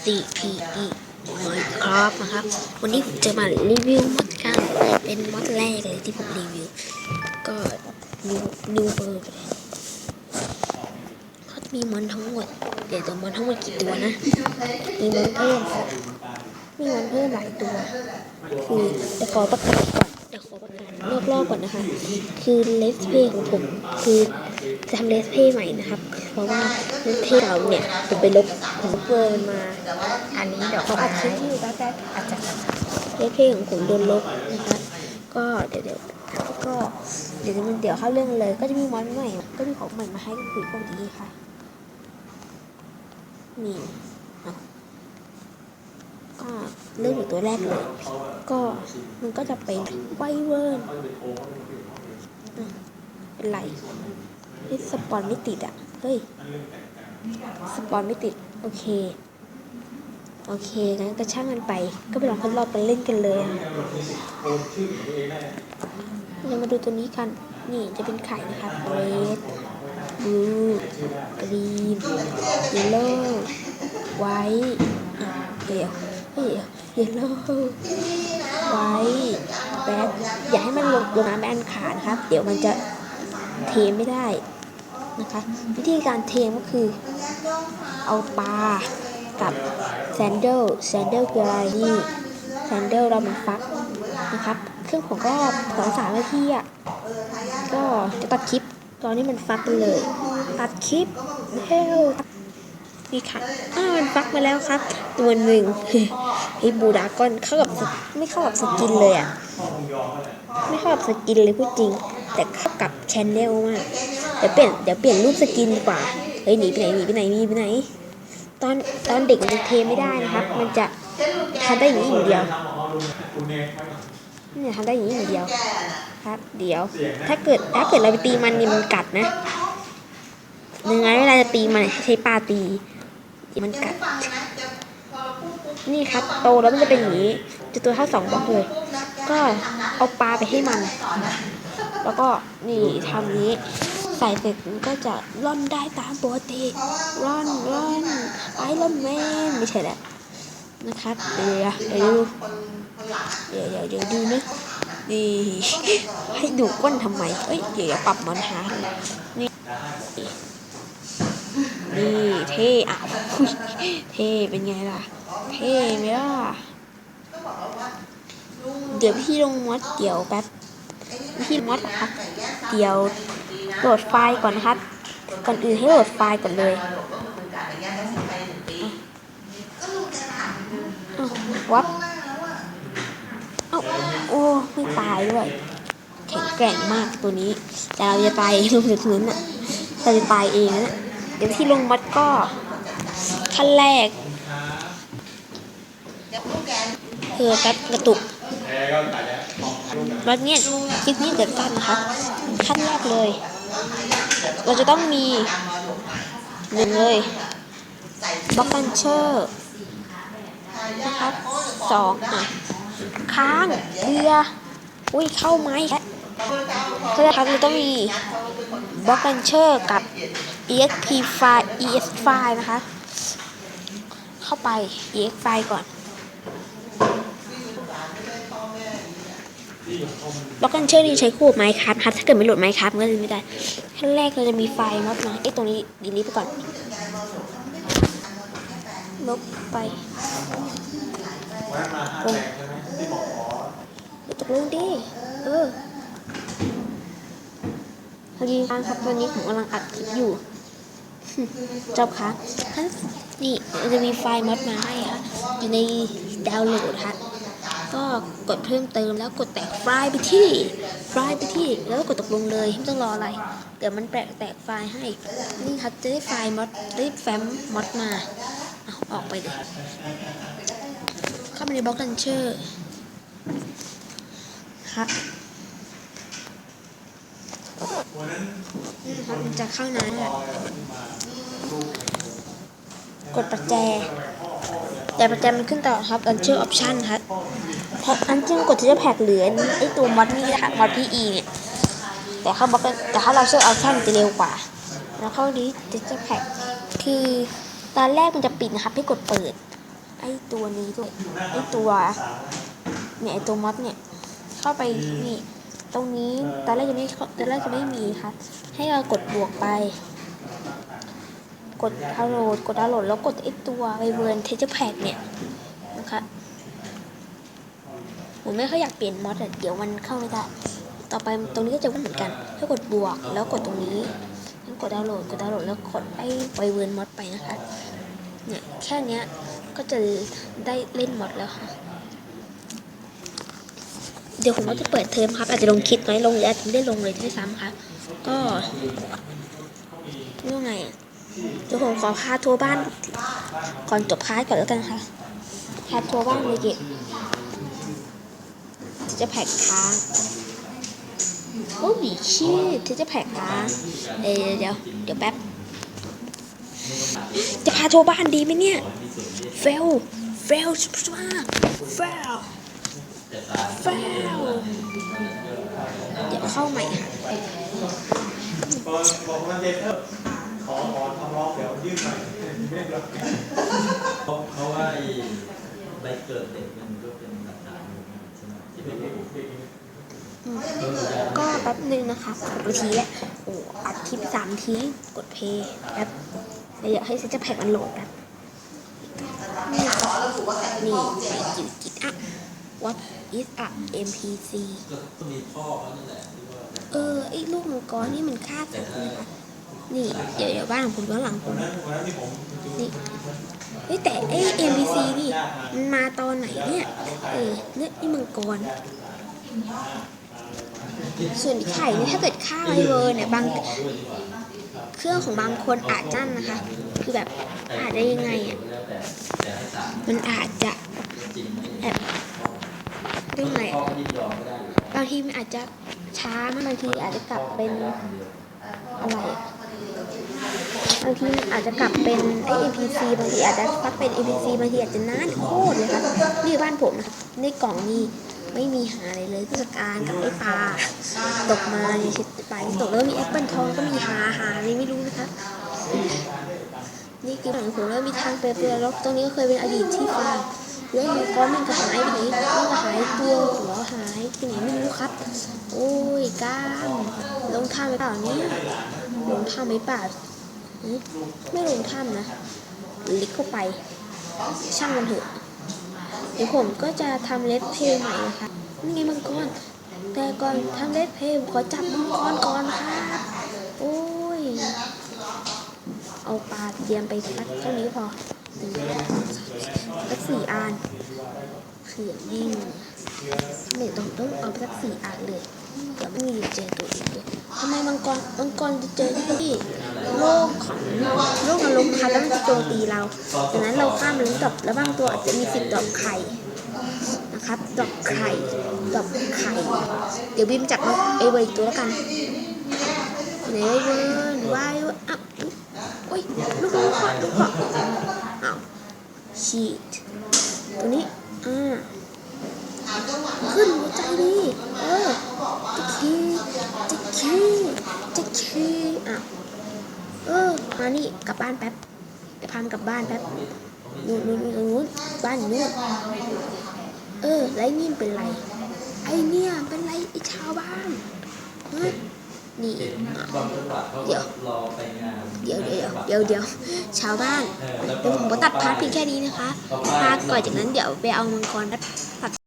CPE Minecraft นะครับวันนี้ผมจะมารีวิวมอดกันเป็นมอดแรกเลยที่ผมรีวิว ก็นิวนิวเบอร์เขามีมอนทั้งหมดเดี๋ยวตัวมอนทั้งหมดกี่ตัวนะ มีมอนเพิ่มมีมอนเพิ่มหลายตัวคือแต่ขอประกาศก่อนแต่ขอประกาศรอบๆก่อนนะคะ คือเลสเพย์ของผมคือจะทำเลสเพย์ใหม่นะครับ เพราะว่าเลสเพย์เราเนี่ยผมไปลบผมเวอร์มา อันนี้ดอกเขาอัดคลิปอยู่แป๊บอาจจะเลสเพย์ของผมโดนลบนะคะก็เดี๋ยวเดี๋ยวก็เดี๋ยวมันเดี๋ยวเข้าเรื่องเลย ก็จะมีมอนใหม่ก็มีของใหม่มาให้ก็คือพวกนี้ค่ะนี่ก็เริ่มจากตัวแรกเลย ก็มันก็จะเป็นไวเวิร์นเป็นไรเฮ้สปอนไม่ติดอะ เฮ้ย สปอนไม่ติด โอเค โอเคงั้นก็ช่างมันไป ก็ไปลองทดลองกันเล่นกันเลยเรามาดูตัวนี้กัน นี่จะเป็นไข่นะครับเรดบลูกรีนเยลโล่ไวท์เดี๋ยวเฮ้ยเยลโล่ไวท์แบ็คอย่าให้มันลงลงน้ำไปอันขาดครับ เดี๋ยวมันจะเทไม่ได้ นะคะ วิธีการเทมก็คือ เอาปลากับแซนเดิลแซนเดิลคืออะไรนี่แซนเดิลเรามันฟักนะครับเครื่องผมก็สองสามนาทีอะก็จะตัดคลิปตอนนี้มันฟักไปเลย ตัดคลิปเฮลนี่ค่ะอ้าวมันฟักมาแล้วครับ ตัวหนึ่งไอ้บูดากอนเข้ากับไม่เข้ากับสกินเลยอะ ไม่เข้ากับสกินเลยพูดจริง แต่เข้ากับชแนลมาก ดี๋ยวเปลี่ยนเดี๋ยวเปลี่ยนรูปสกินดีกว่าเฮ้ยหนีไปไหนหนีไปไหนหนีไปไหน ตอนตอนเด็กมันจะเทไม่ได้นะครับ มันจะทำได้อย่างนี้อย่างเดียวเนี่ยทำได้อย่างนี้อย่างเดียว ครับ เดี๋ยว ถ้าเกิดถ้าเกิดเราไปตีมันนี่มันกัดนะยังไงเวลาจะตีมันใช้ปลาตีมันกัด นี่ครับโตแล้วมันจะเป็นอย่างนี้ จะตัวเท่าสองบล็อกเลย ก็เอาปลาไปให้มัน แล้วก็นี่ทำนี้ ใส่เสร็จมันก็จะร่อนได้ตามปกติร่อนร่อนไอรอนแมนไม่ใช่แหละนะครับเดี๋ยวเดี๋ยวดูเดี๋ยวเดี๋ยวเดี๋ยวดูนะนี่ให้ดูก้นทำไมเอ้ยเดี๋ยวปรับมันหานี่นี่เท่อะเท่เป็นไงล่ะ เท่ไหมล่ะเดี๋ยวพี่ลงมดเดี๋ยวแป๊บพี่มดครับเดี๋ยว โหลดไฟล์ก่อนนะครับ ก่อนอื่นให้โหลดไฟล์ก่อนเลยอ้าววับเอ้าโอ้ไม่ตายด้วย แข็งแกร่งมากตัวนี้ แต่เราจะตายเองลงจากพื้นอะเราจะตายเองนะเดี๋ยวที่ลงมัดก็ขั้นแรกคือแป๊บกระตุกมัดเนี่ยคลิปนี้เดี๋ยวกันนะครับขั้นแรกเลย เราจะต้องมีหนึ่งเลยบล็อกบันเชอร์นะครับสองอะค้างเรืออุ้ยเข้าไหมแค่ก็จะครับเราต้องมีบล็อกบันเชอร์กับ exp file es file นะคะ เข้าไป ex file ก่อน บล็อกกันเชอร์นี่ใช้คู่ไมค์ครับครับ ถ้าเกิดไม่โหลดไมค์ครับมันก็จะไม่ได้ขั้นแรกเราจะมีไฟล์มอดมาเอ้ตรงนี้ดีลิทไปก่อน ลบไปลงเดี๋ยวตกลงดิ เออพอดีครับตอนนี้ผมกำลังอัดคลิปอยู่จบค่ะนนี่เราจะมีไฟล์มอดมาให้ค่ะอยู่ในดาวน์โหลดค่ะ ก็กดเพิ่มเติมแล้วกดแตกไฟล์ไปที่ไฟล์ไปที่ แล้วก็กดตกลงเลยไม่ต้องรออะไร เดี๋ยวมันแตกแตกไฟล์ให้ นี่ครับจะได้ไฟล์มอดได้แฟ้มมอดมาเอาออกไปเลย เข้าไปในบล็อกลันเชอร์ครับนี่ครับมันจะเข้าน้ำอะกดประแจแต่ประแจมันขึ้นตลอครับ Launcher Option ครับ เพราะอันจึงกดที่จะแพ็กเหลือไอตัวมอดนี่นะคะมอดพีอีเนี่ยแต่เขาบอกแต่ถ้าเราเชื่อ Option จะเร็วกว่า แล้วเข้านี้จะจะแพ็กคือตอนแรกมันจะปิดนะครับให้กดเปิด ไอตัวนี้ด้วยไอตัวเนี่ยไอตัวมอสเนี่ยเข้าไปนี่ตรงนี้ตอนแรกจะไม่ตอนแรกจะไม่มีค่ะ ให้เรากดบวกไป กดดาวน์โหลดกดดาวน์โหลดแล้วกดไอตัวไอเวิร์นเทเจอร์แพดเนี่ยนะคะ ผมไม่ค่อยอยากเปลี่ยนมอสเดี๋ยวมันเข้าไม่ได้ ต่อไปตรงนี้ก็จะเหมือนกันให้กดบวกแล้วกดตรงนี้แล้วกดดาวน์โหลดกดดาวน์โหลดแล้วกดไอ้ไวเวิร์นมอสไปนะคะเนี่ยแค่เนี้ยก็จะได้เล่นมอดแล้วค่ะ เดี๋ยวผมก็จะเปิดเทอมครับ อาจจะลงคลิปน้อยลงหรืออาจจะไม่ได้ลงเลยด้วยซ้ำค่ะก็เรื่องไงเดี๋ยวผมขอพาทัวร์บ้านก่อนจบคลาสก่อนแล้วกันค่ะพาทัวร์บ้านเลยเก็บ จะแพ็กค้าโอ้ยชื่อที่จะแพ็กค้าเดี๋ยวเดี๋ยวเดี๋ยวแป๊บ จะพาทัวร์บ้านดีไหมเนี่ย เฟล เฟลชิบมากเฟลเฟลเดี๋ยวเข้าใหม่ค่ะบอกมันเด็ดเถอะขอขอคำร้องเดี๋ยวยื่นใหม่เพราะเพราะว่าใบเกิดเด็กมันก็เป็น ก็แป๊บนึงนะคะหกนาทีแล้วโอ้อัดคลิปสามทีกดเพย์แป๊บเดี๋ยวให้เซจะแพ็กมันโหลดแป๊บนี่นี่ไปกินกินอะ what is a NPC เออไอ้ลูกมังกรนี่มันฆ่าสัตว์นะคะนี่ เดี๋ยวเดี๋ยวบ้านของผมย้อนหลังผมนั้ เฮ้ยแต่ไอ้ NPC นี่มันมาตอนไหนเนี่ย เออเนี่ยนี่มังกร ส่วนไข่นี่ถ้าเกิดฆ่าไวเวอร์เนี่ยบางเครื่องของบางคนอาจนั่นนะคะ คือแบบอาจได้ยังไงอะมันอาจจะแบบเรื่องไงพ่อะก็ยินยอมก็ได้อยู่บางทีมันอาจจะช้าบางทีอาจจะกลับเป็นอะไร บางทีมันอาจจะกลับเป็นไอ้ NPC บางทีอาจจะพักเป็น NPC บางทีอาจจะนานโคตรเลยค่ะนี่บ้านผมนะในกล่องนี้ไม่มีหาอะไรเลยเทศกาลกับไอ้ปลาตกมาเนี่ยชิดไปตกแล้วมีแอปเปิลทองก็มีหาหาอะไรไม่รู้นะคะนี่คือหลังผมแล้วมีทางเปเปอร์แล้วตรงนี้ก็เคยเป็นอดีตที่ฟาร์มแล้วมีก้อนมันก็หายไปไหนมันก็หายตัวหัวหายไปไหนไม่รู้ครับ โอ้ยก้ามลงถ้ำไหมเปล่าเนี่ยลงถ้ำไหมเปล่า ไม่ลงถ้ำนะล็กเข้าไป ช่างมันเถอะ เดี๋ยวผมก็จะทำเลสเพลย์ใหม่นะคะนี่ไงมังกรแต่ก่อนทำเลสเพลย์ผมขอจับมังกรก่อนครับโอ้ย เอาปลาเตรียมไปสักเท่านี้พอสักสี่อันเผื่อยิ่งหนึ่งต้องต้องเอาไปสักสี่อันเลย เดี๋ยวไม่มีเจอตัวอีกเลยทำไมมังกรมังกรจะเจอที่โลกของโลกนรกค่ะแล้วมันจะโจมตีเราดังนั้นเราข้ามมันกับแล้วบางตัวอาจจะมีสิทธิ์ดอกไข่นะครับ ดอกไข่ดอกไข่ เดี๋ยวบิมจับนกเอเวอร์ตัวแล้วกันไหนเวิร์นวายวิร์นอ้าวโอ้ยลูกพ่อลูกพ่ออ้าวชีตตัวนี้อ่าขึ้นหัวใจดีเออ จะคีจะคีจะคีอ้าวเออมานี่กลับบ้านแป๊บเดี๋ยวพามกลับบ้านแป๊บนู่นนู่นนู่นตรงนู้นบ้านนู่นเออไอ้นี่เป็นไร ไอเนี่ยเป็นไรไอชาวบ้านฮะนี่เห็นอ่เดี๋ยวเดี๋ยวเดี๋ยวเดี๋ยวเดี๋ยวชาวบ้านเดี๋ยวผมตัดพาร์ทเพียงแค่นี้นะคะพาร์ทก่อนจากนั้นเดี๋ยวไปเอามังกรตัด